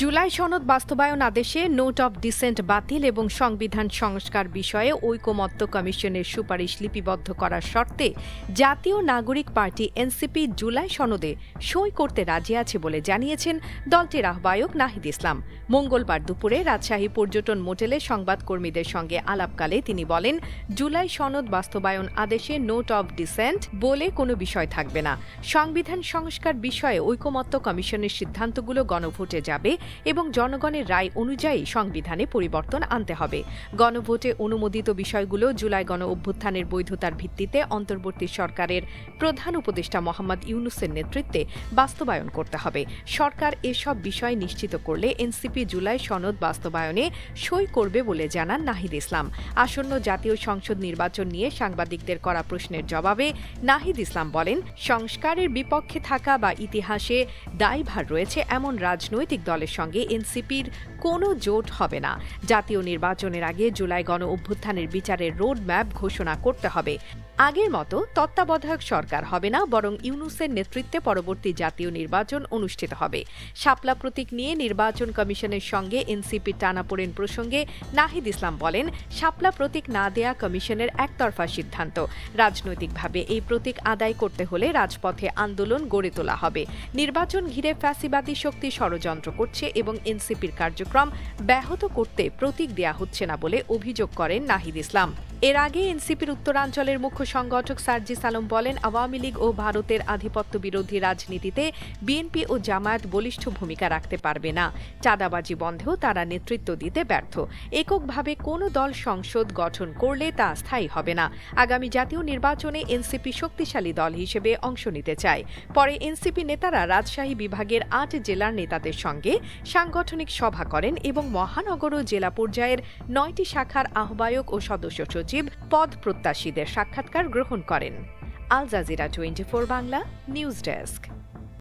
জুলাই সনদ বাস্তবায়ন আদেশে নোট অব ডিসেন্ট বাতিল এবং সংবিধান সংস্কার বিষয়ে ঐকমত্য কমিশনের সুপারিশ লিপিবদ্ধ করার শর্তে জাতীয় নাগরিক পার্টি এনসিপি জুলাই সনদে সই করতে রাজি আছে বলে জানিয়েছেন দলটির আহ্বায়ক নাহিদ ইসলাম। মঙ্গলবার দুপুরে রাজশাহী পর্যটন মোটেলে সংবাদকর্মীদের সঙ্গে আলাপকালে তিনি বলেন, জুলাই সনদ বাস্তবায়ন আদেশে নোট অব ডিসেন্ট বলে কোনো বিষয় থাকবে না। সংবিধান সংস্কার বিষয়ে ঐকমত্য কমিশনের সিদ্ধান্তগুলো গণভোটে যাবে এবং জনগণের রায় অনুযায়ী সংবিধানে পরিবর্তন আনতে হবে। গণভোটে অনুমোদিত বিষয়গুলো জুলাই গণ অভ্যুত্থানের বৈধতার ভিত্তিতে অন্তর্বর্তী সরকারের প্রধান উপদেষ্টা মোহাম্মদ ইউনুসের নেতৃত্বে বাস্তবায়ন করতে হবে। সরকার এসব বিষয় নিশ্চিত করলে এনসিপি জুলাই সনদ বাস্তবায়নে সই করবে বলে জানান নাহিদ ইসলাম। আসন্ন জাতীয় সংসদ নির্বাচন নিয়ে সাংবাদিকদের করা প্রশ্নের জবাবে নাহিদ ইসলাম বলেন, সংস্কারের বিপক্ষে থাকা বা ইতিহাসে দায়ভার রয়েছে এমন রাজনৈতিক দলের সঙ্গে এনসিপির কোনো জোট হবে না। জাতীয় নির্বাচনের আগে জুলাই গণ অভ্যুত্থানের বিচারের রোড ম্যাপ ঘোষণা করতে হবে। আগের মতো তত্ত্বাবধায়ক সরকার হবে না, বরং ইউনুসের নেতৃত্বে পরবর্তী জাতীয় নির্বাচন অনুষ্ঠিত হবে। শাপলা প্রতীক নিয়ে নির্বাচন কমিশনের সঙ্গে এনসিপি টানাপোড়েন প্রসঙ্গে নাহিদ ইসলাম বলেন, শাপলা প্রতীক না দেয়া কমিশনের একতরফা সিদ্ধান্ত। রাজনৈতিকভাবে এই প্রতীক আদায় করতে হলে রাজপথে আন্দোলন গড়ে তোলা হবে। নির্বাচন ঘিরে ফ্যাসিবাদী শক্তি ষড়যন্ত্র করছে এবং এনসিপির কার্যক্রম ব্যাহত করতে প্রতীক দেয়া হচ্ছে না বলে অভিযোগ করেন নাহিদ ইসলাম। এর আগে এনসিপির উত্তরাঞ্চলের মুখ্য সংগঠক সার্জিস আলম বলেন, আওয়ামী লীগ ও ভারতের আধিপত্য বিরোধী রাজনীতিতে বিএনপি ও জামায়াত বলিষ্ঠ ভূমিকা রাখতে পারবে না। চাঁদাবাজি বন্ধেও তারা নেতৃত্ব দিতে ব্যর্থ। এককভাবে কোনো দল সংসদ গঠন করলে তা স্থায়ী হবে না। আগামী জাতীয় নির্বাচনে এনসিপি শক্তিশালী দল হিসেবে অংশ নিতে চায়। পরে এনসিপি নেতারা রাজশাহী বিভাগের আট জেলার নেতাদের সঙ্গে সাংগঠনিক সভা করেন এবং মহানগর ও জেলা পর্যায়ের নয়টি শাখার আহ্বায়ক ও সদস্য সচিব পদ প্রত্যাশীদের সাক্ষাৎকার গ্রহণ করেন। Al Jazeera twenty Bangla news desk.